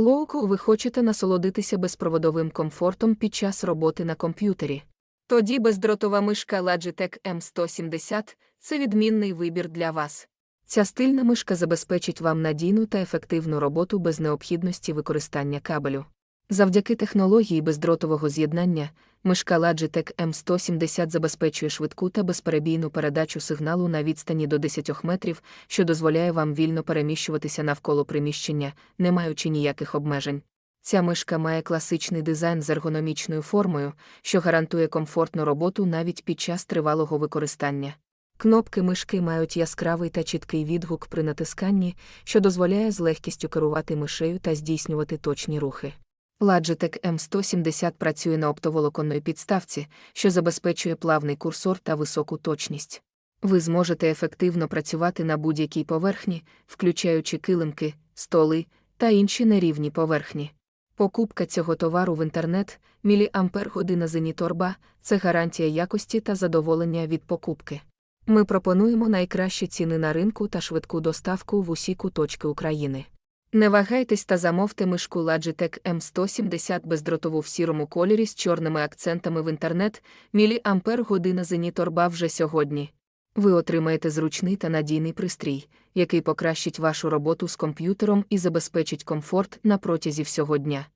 Лоуко, ви хочете насолодитися безпроводовим комфортом під час роботи на комп'ютері. Тоді бездротова мишка Logitech M170 це відмінний вибір для вас. Ця стильна мишка забезпечить вам надійну та ефективну роботу без необхідності використання кабелю. Завдяки технології бездротового з'єднання, мишка Logitech M170 забезпечує швидку та безперебійну передачу сигналу на відстані до 10 метрів, що дозволяє вам вільно переміщуватися навколо приміщення, не маючи ніяких обмежень. Ця мишка має класичний дизайн з ергономічною формою, що гарантує комфортну роботу навіть під час тривалого використання. Кнопки мишки мають яскравий та чіткий відгук при натисканні, що дозволяє з легкістю керувати мишею та здійснювати точні рухи. Logitech M170 працює на оптоволоконної підставці, що забезпечує плавний курсор та високу точність. Ви зможете ефективно працювати на будь-якій поверхні, включаючи килимки, столи та інші нерівні поверхні. Покупка цього товару в інтернет, міліампер година зеніторба це гарантія якості та задоволення від покупки. Ми пропонуємо найкращі ціни на ринку та швидку доставку в усі куточки України. Не вагайтесь та замовте мишку Logitech M170 бездротову в сірому кольорі з чорними акцентами в інтернет, міліампер година зеніторба вже сьогодні. Ви отримаєте зручний та надійний пристрій, який покращить вашу роботу з комп'ютером і забезпечить комфорт на протязі всього дня.